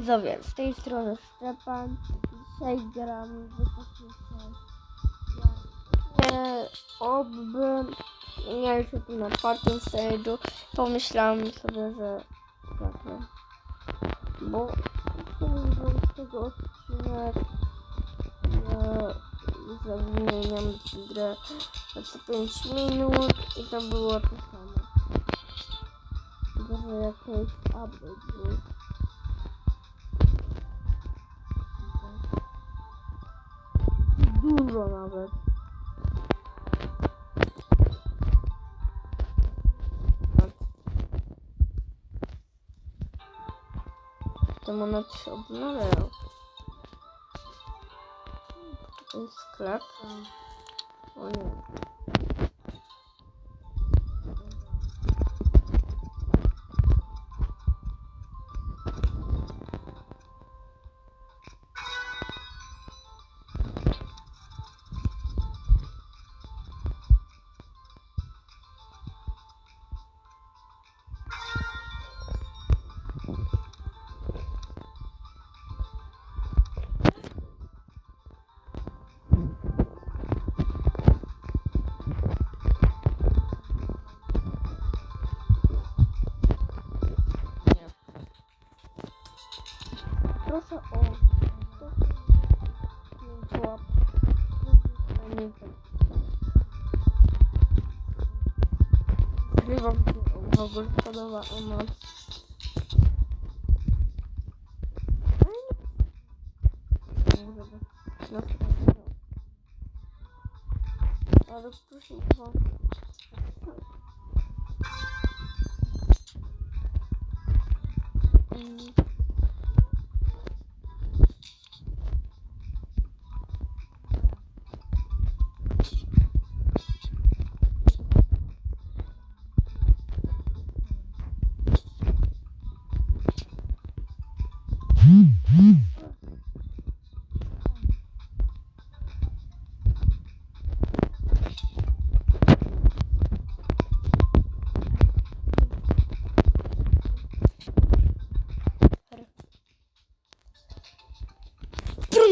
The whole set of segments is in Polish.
Widzowie, z tej strony Szczepan. Dzisiaj gram w takie Nie, oby ja już tu na czwartym stage'u pomyślałem sobie, że zagram. Bo z tego odcinek ja zamieniam grę na co 5 minut i to było to samo. Tylko, że jakiś update. Dużo nawet. Te monety się odnawiają. Sklep. O. Nie. grupta da var ama. Arada pushing falan. Hmm.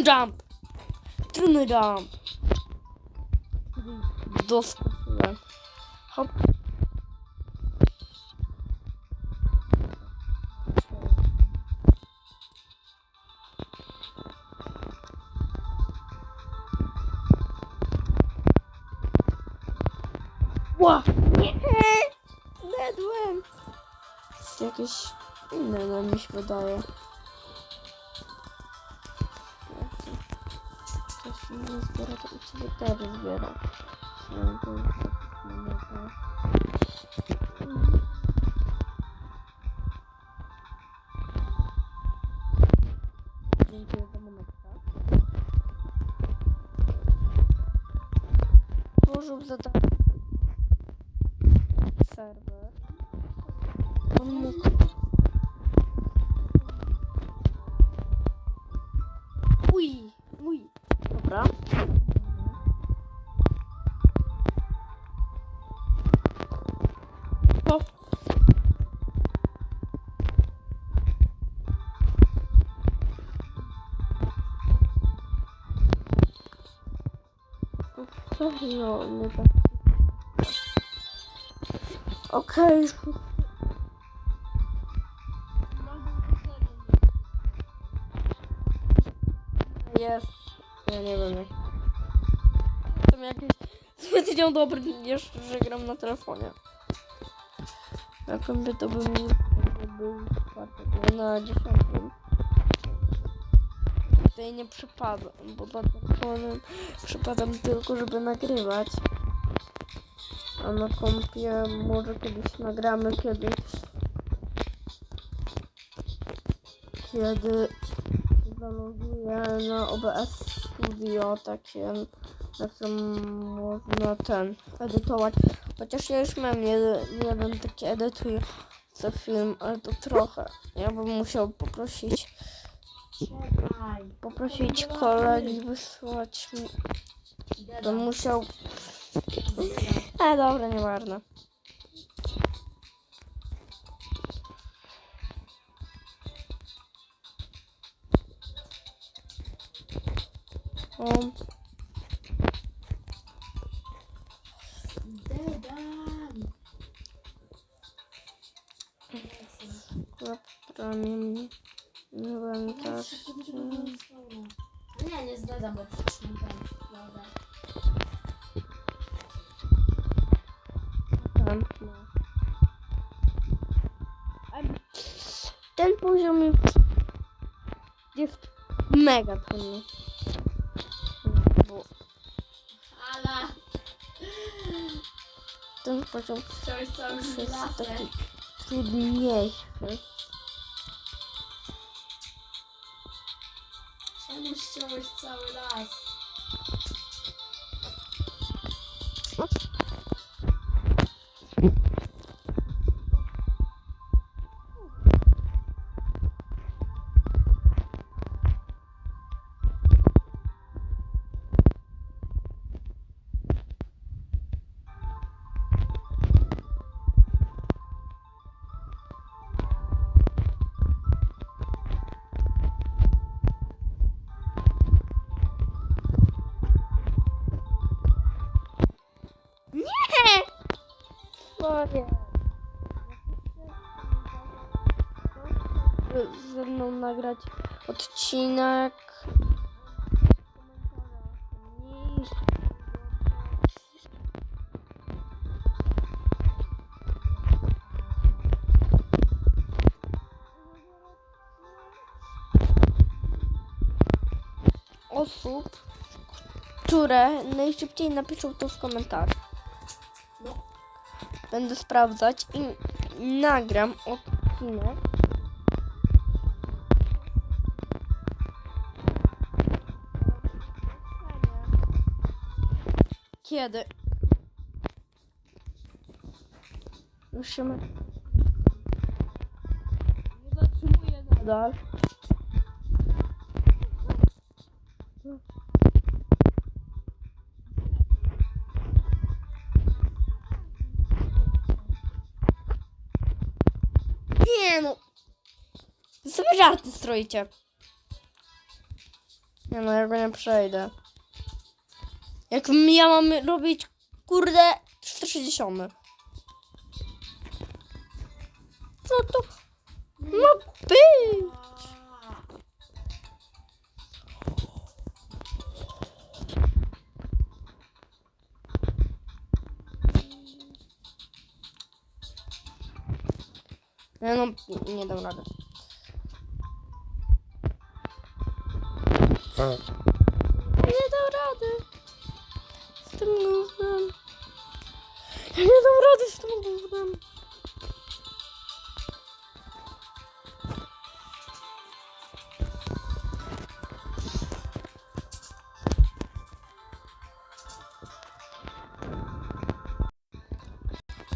Trudny jump! Trudny jump! Doskoczyłem. Hop. Nie! Dedłem! Jest jakieś inne na mi się wydaje. Це розбирав. Можем задать сервер. Он мог Ui! Co no, nie tak. Okej. Jest. Ja nie wiem jak. Jestem jakiś zbyt niedobry jeszcze, że gram na telefonie. Na kompie to bym był czwarty, bo na dziesiątym. Tutaj nie przypadam, bo telefonem przypadam tylko, żeby nagrywać. A na kompie może kiedyś nagramy kiedyś. Kiedy zaloguję na OBS Studio takie, na którym można ten edytować. Chociaż ja już mam jeden, jeden taki edytuję co film, ale to trochę. Ja bym musiał poprosić poprosić kolegi wysłać mi. To musiał. E, dobra, nieważne. Um. Dobra, mnie promień. Inwentarz. Nie, nie zdadam, bo przecież nie będzie. Dobra. Tam. Ten poziom jest mega trudny. Bo Ale ten poziom jest taki trudniejszy. covers our life. Ze mną nagrać odcinek. osób, które najszybciej napiszą to w komentarzu. No. Będę sprawdzać i nagram odcinek. Kiedy? Musimy. Nie zatrzymuję nadal. Żarty stroicie. Nie no, ja go nie przejdę. Jak ja mam robić, kurde, 360. Co to ma być? Nie no, nie dam rady. Ja nie dam rady. Z tym gównem. Ja nie dam rady z tym gównem.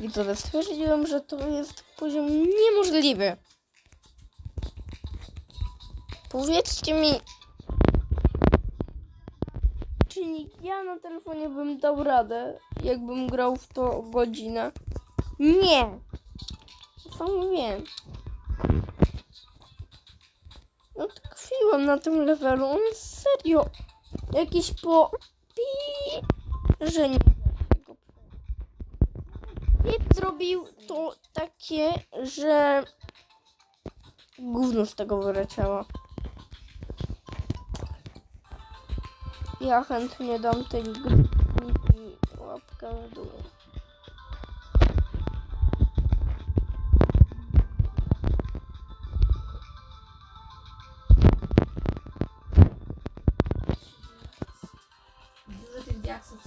Widzowie, stwierdziłem, że to jest poziom niemożliwy. Powiedzcie mi, czy ja na telefonie bym dał radę, jakbym grał w to godzinę? Nie. Sam wiem. No tkwiłem na tym levelu. On jest serio jakiś po... Pi... że nie. I zrobił to takie, że gówno z tego wyleciało. Ja chętnie dam tej gry łapkę w dół. Dużo tych diaksów.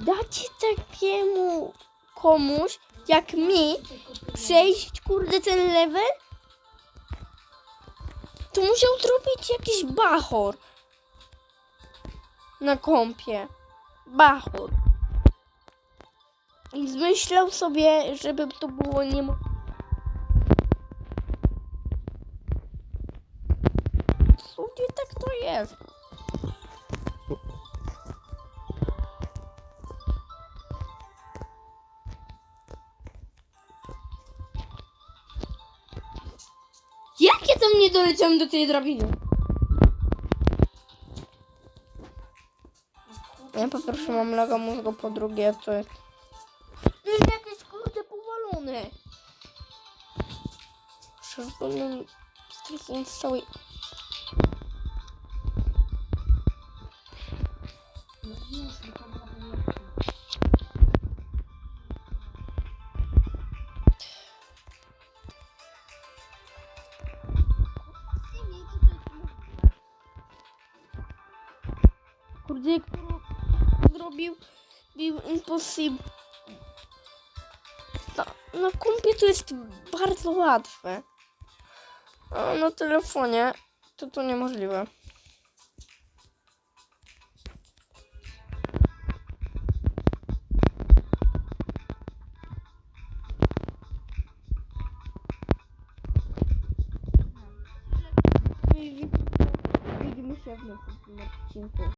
Dacie takiemu komuś, jak mi. Przejść kurde ten level? To musiał zrobić jakiś bachor na kąpie. Bachor. I zmyślał sobie, żeby to było nie Słuchaj, tak to jest. Tam nie doleciałem do tej drabiny? Ja po pierwsze mam laga mózgu, po drugie to jest... To jest jakieś kurde powalone. Stresując z całej... impossible. Na, na kompie to jest bardzo łatwe. A na telefonie to to niemożliwe. Widzimy się w następnym odcinku.